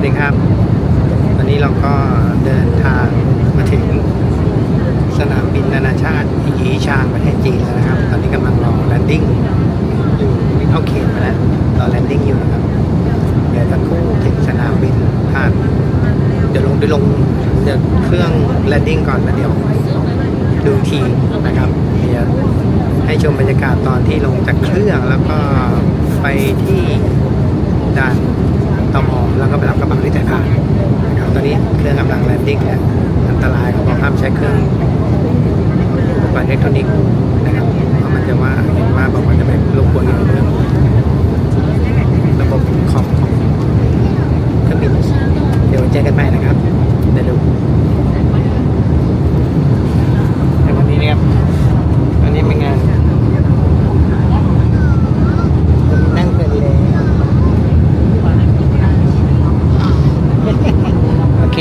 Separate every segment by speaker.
Speaker 1: วัสดีครับตอนนี้เราก็เดินทางมาถึงสนามบินนานาชาติอีชางประเทศจีนแล้วนะครับ ตอนนี้กำลังรอแลนดิ้งอยู่วิ่เข้าเขตมาแล้วรอแลนดิ้งอยู่นะครับ เดี๋ยวสักครู่ถึงสนามบินผ่านเดี๋ยวลงเดี๋ยวลงเดี๋ยวเครื่องแลนดิ้งก่อนแล้วเดี๋ยวดูทีนะครับเดี๋ยวให้ชมบรรยากาศตอนที่ลงจากเครื่องแล้วก็ไปที่ด่าน ตมแล้วก็ไปรับกระเป๋าที่สายพานนะครับตอนนี้เครื่องกำลังแลนดิ้งแล้วอันตรายเขาบอกห้ามใช้เครื่องอุปกรณ์อิเล็กทรอนิกส์นะครับเพราะมันจะว่าเห็นว่าบอกว่าจะไปรบกวนเรื่องระบบคอมของเครื่องบินเดี๋ยวเจอกันใหม่นะครับ เดี๋ยวดูแต่วันนี้นะครับวันนี้เป็นงานนั่งเพลินเลยโอเค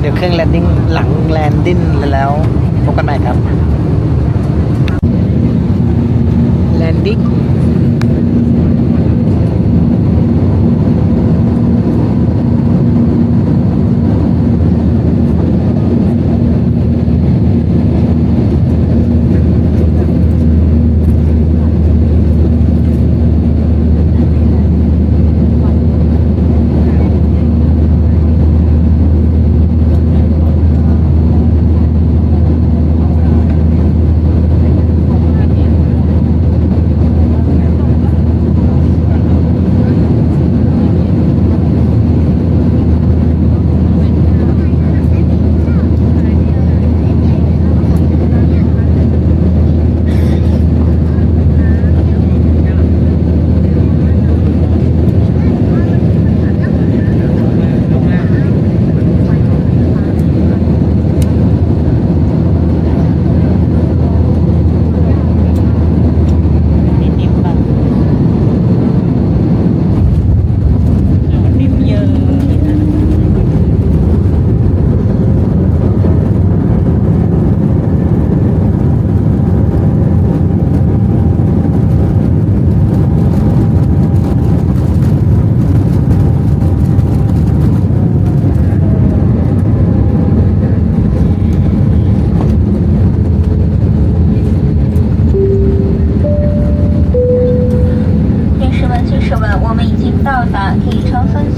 Speaker 1: เดี๋ยวเครื่องแลนดิ้ง หลังแลนดิ้งแล้วพบกันใหม่ครับแลนดิ้ง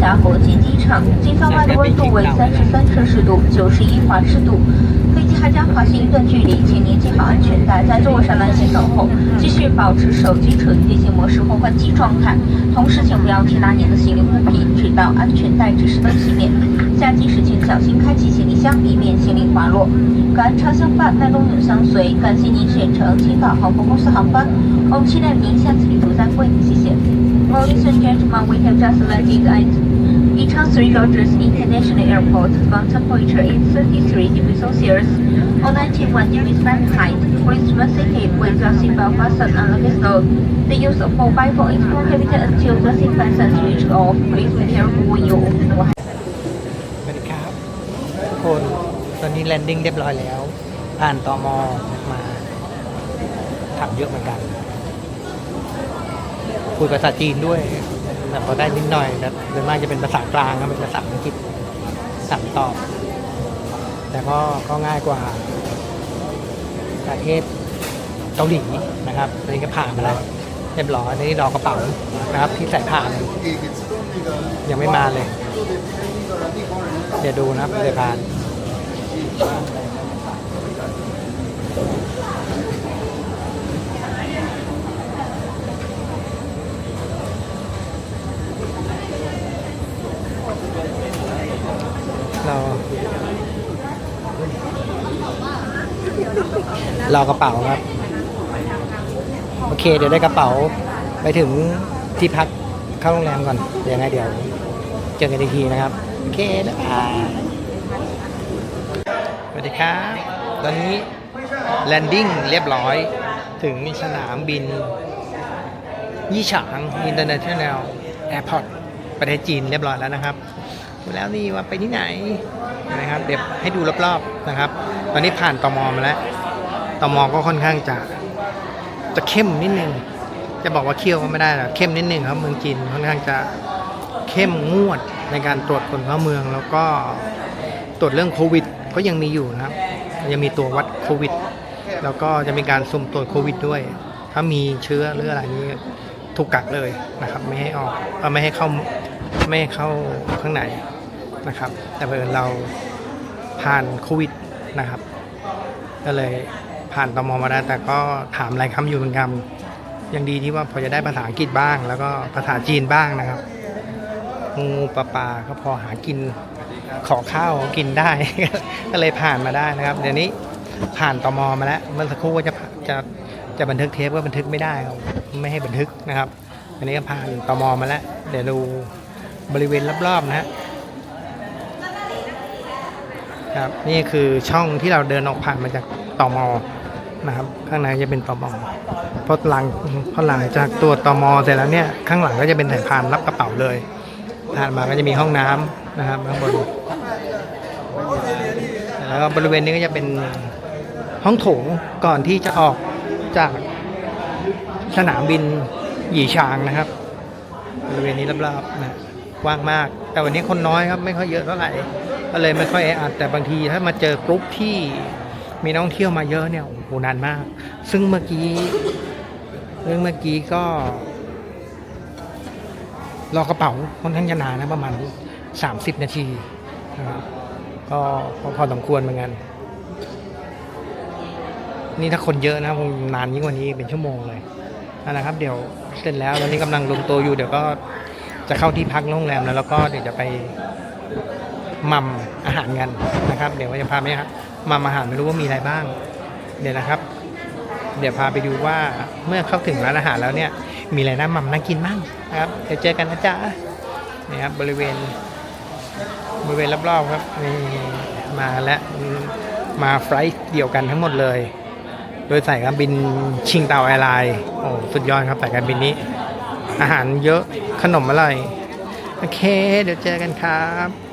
Speaker 2: 昌三峡国际机场，机舱外的温度为三十三摄氏度，九十一华氏度。飞机还将滑行一段距离，请您系好安全带，在座位上安心等候，继续保持手机处于飞行模式或关机状态。同时，请不要提拿您的行李物品，直到安全带指示灯熄灭。下机时请小心开启行李箱，以免行李滑落。感恩长相伴，耐冬永相随。感谢您选乘青岛航空公司航班，我们期待您下次旅途再会，谢谢。Ladies and gentlemen, we have just landed at Yichang Three Gorges International Airport. The temperature is 33 degrees Celsius or 91 degrees Fahrenheit. Please remain seated with your seatbelt fastened and luggage load. The use of mobile phone is prohibited until the seatbelt is switched off. Please be careful when you open the
Speaker 1: สวัสดีครับทุกคนตอนนี้แลนดิ้งเรียบร้อยแล้ว ผ่านตอมอมาทำเยอะเหมือนกัน คุยภาษาจีนด้วย แต่พอได้นิดหน่อยแต่โดยมากจะเป็นภาษากลางครับเป็นภาษาอังกฤษสั่งตอบ แต่ก็ก็ง่ายกว่าประเทศเกาหลีนะครับตอนนี้ก็ผ่านมาแล้วเรียบร้อยนนี้รอกระเป๋านะครับ ที่ใส่ผ่านยังไม่มาเลย เดี๋ยวดูนะครับเดี๋ยวผ่านเรา รอกระเป๋าครับ โอเค เดี๋ยวได้กระเป๋าไปถึงที่พักเข้าโรงแรมก่อนเดี๋ยวยังไงเดี๋ยวเจอกันอีกทีนะครับ โอเคนะบายสวัสดีครับ ตอนนี้แลนดิ้งเรียบร้อยถึงสนามบิน ยี่ฉางอินเตอร์เนชั่นแนลแอร์พอร์ตประเทศจีนเรียบร้อยแล้วนะครับดูแล้วนี่ว่าไปที่ไหนนะครับ เดี๋ยวให้ดูรอบๆนะครับ ตอนนี้ผ่านตมมาแล้ว ตมก็ค่อนข้างจะจะเข้มนิดนึง จะบอกว่าเคี่ยวก็ไม่ได้หรอกเข้มนิดนึงครับเมืองจีนค่อนข้างจะเข้มงวดในการตรวจคนเข้าเมือง แล้วก็ตรวจเรื่องโควิดก็ยังมีอยู่นะครับ ยังมีตัววัดโควิด แล้วก็จะมีการสุ่มตรวจโควิดด้วย ถ้ามีเชื้อหรืออะไรนี้ถูกกักเลยนะครับ ไม่ให้ออกเออไม่ให้เข้าไม่ให้เข้าข้างในนะครับ แต่เพื่อนเราผ่านโควิดนะครับก็เลย ผ่านตมมาได้แต่ก็ถามหลายคำอยู่เหมือนกันยังดีที่ว่าพอจะได้ภาษาอังกฤษบ้าง แล้วก็ภาษาจีนบ้างนะครับงูปลาปลาก็พอหากินขอข้าวกินได้ ก็เลยผ่านมาได้นะครับ เดี๋ยวนี้ผ่านตมมาแล้วเมื่อสักครู่ว่าจะจะจะบันทึกเทปก็บันทึกไม่ได้ครับไม่ให้บันทึกนะครับอันนี้ก็ผ่านตมมาแล้ว เดี๋ยวดูบริเวณรอบๆนะฮะครับนี่คือช่องที่เราเดินออกผ่านมาจากตม นะครับ ข้างในจะเป็นตอมอพอหลังพอหลังจากตัวตมเสร็จแล้วเนี่ยข้างหลังก็จะเป็นสายพานรับกระเป๋าเลยผ่านมาก็จะมีห้องน้ำนะครับข้างบนแล้วก็บริเวณนี้ก็จะเป็นห้องโถงก่อนที่จะออกจากสนามบินหยีชางนะครับ บริเวณนี้รอบๆนะกว้างมาก แต่วันนี้คนน้อยครับไม่ค่อยเยอะเท่าไหร่ก็เลยไม่ค่อยแออัดแต่บางทีถ้ามาเจอกรุ๊ปที่ มีนักท่องเที่ยวมาเยอะเนี่ยโอ้โหนานมาก ซึ่งเมื่อกี้ซึ่องเมื่อกี้ก็ รอกระเป๋าค่อนข้างจะนานนะประมาณ30นาทีนะครับก็พอสมควรเหมือนกันนี่ถ้าคนเยอะนะคงนานยิ่งกว่านี้เป็นชั่วโมงเลยนนนะครับ เดี๋ยวเสร็จแล้วตอนนี้กำลังรวมตัวอยู่เดี๋ยวก็จะเข้าที่พักโรงแรมแล้วแล้วก็เดี๋ยวจะไป มัมอาหารกันนะครับ เดี๋ยวจะพาไปครับมัมอาหารไม่รู้ว่ามีอะไรบ้าง เดี๋ยวนะครับ เดี๋ยวพาไปดูว่าเมื่อเข้าถึงร้านอาหารแล้วเนี่ย มีอะไรน่ามัมน่ากินบ้างนะครับเดี๋ยวเจอกันนะจ๊ะนี่ครับบริเวณบริเวณรอบๆครับนี่มาและมาไฟล์เดียวกันทั้งหมดเลย โดยสายการบินชิงเตาแอร์ไลน์โอ้สุดยอดครับสายการบินนี้ อาหารเยอะขนมอร่อย โอเค เดี๋ยวเจอกันครับ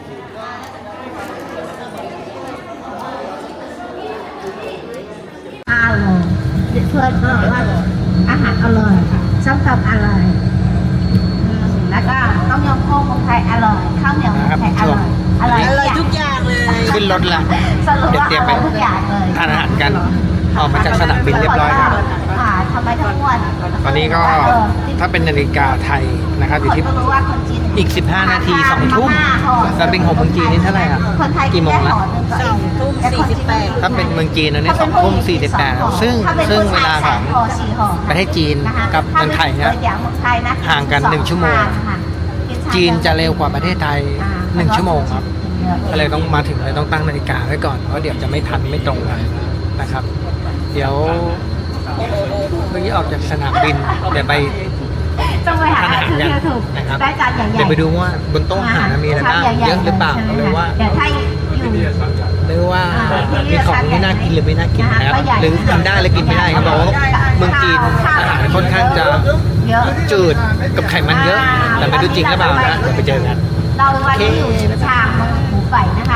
Speaker 3: อยเพื่อนก็บอกว่าอาหารอร่อยส้มตำอร่อยอืมแล้วก็ต้มยำกุ้งเมืองไทยอร่อยข้าวเหนียวเมืองไทยอร่อยอร่อย
Speaker 4: อร่อยทุกอย่างเลย
Speaker 1: ขึ้นรถละ
Speaker 3: สรุป
Speaker 1: เดี๋ยว
Speaker 3: ว่า
Speaker 1: เตรีย
Speaker 3: อ
Speaker 1: มไป
Speaker 3: ร่อยทุกอย่างเลย
Speaker 1: ทานอาหารกันออกมาจากสนามบินเรียบร้อยครับ
Speaker 3: ค่ะทำไมทั้งวัน
Speaker 1: ตอนนี้ก็ถ้าเป็นนาฬิกาไทยนะครับอยู่ที่
Speaker 3: คนก็รู้ว่าคนจีน
Speaker 1: อีก 15 นาที2ทุ่ม แล้วเป็นของเมืองจีนนี่เท่าไหร่อะ
Speaker 3: คนไทย
Speaker 1: กี่โมงละ
Speaker 3: ได้ห่อหนึ่
Speaker 4: สองทุ่มสี่สิบแปด
Speaker 1: ถ้าเป็นเมืองจีนอันนี้สองทุ่มสี่สิบแปดซึ่ง
Speaker 3: ถ้ป็น
Speaker 1: ซึ่ง
Speaker 3: ผู้
Speaker 1: เว
Speaker 3: ชย
Speaker 1: ลาของ
Speaker 3: สมห่อสี่ห่อ
Speaker 1: ประเทศจีน
Speaker 3: นะคะ
Speaker 1: กับเมืองไทยเนี่ย
Speaker 3: ถ้าป็อย่างเมืองไทยนะ
Speaker 1: ห่างกันหนึ่งชั่วโมง
Speaker 3: ค่ะ
Speaker 1: จีนจะเร็วกว่าประเทศไทยหนึ่งชั่วโมงครับก็เลยต้องมาถึงเลยต้องตั้งนาฬิกาไว้ก่อนเพราะเดี๋ยวจะไม่ทันไม่ตรงกันนะครับ เดี๋ยวเมื่อกี้ออกจากสนามบินเดี๋ยวไป
Speaker 3: ต้องไปหา
Speaker 1: ทานอาหาร
Speaker 3: ซื้อ
Speaker 1: กัน
Speaker 3: ที่ถูก
Speaker 1: นะครับ
Speaker 3: ได้จานใหญ่ๆ
Speaker 1: เดี๋ยวไปดูว่าบนโต๊ะอาหารมีอะไรบ้างเยอะหรือเปล่าหรือว่า
Speaker 3: เดี๋ยวถ้าอยู่
Speaker 1: หรือว่ามีของที่น่ากินหรือไม่น่ากินนะครับหรือกินได้หรือกินไม่ได้ครับเพราะว่าเมืองจีนอาหารค่อนข้างจะ
Speaker 3: เยอะ
Speaker 1: จืดกับไขมันเยอะ แต่ไม่รู้จริงหรือเปล่านะเดี๋ยวไปเจอกัน
Speaker 3: เราวันนี้อยู่ชามหมูไก่นะคะ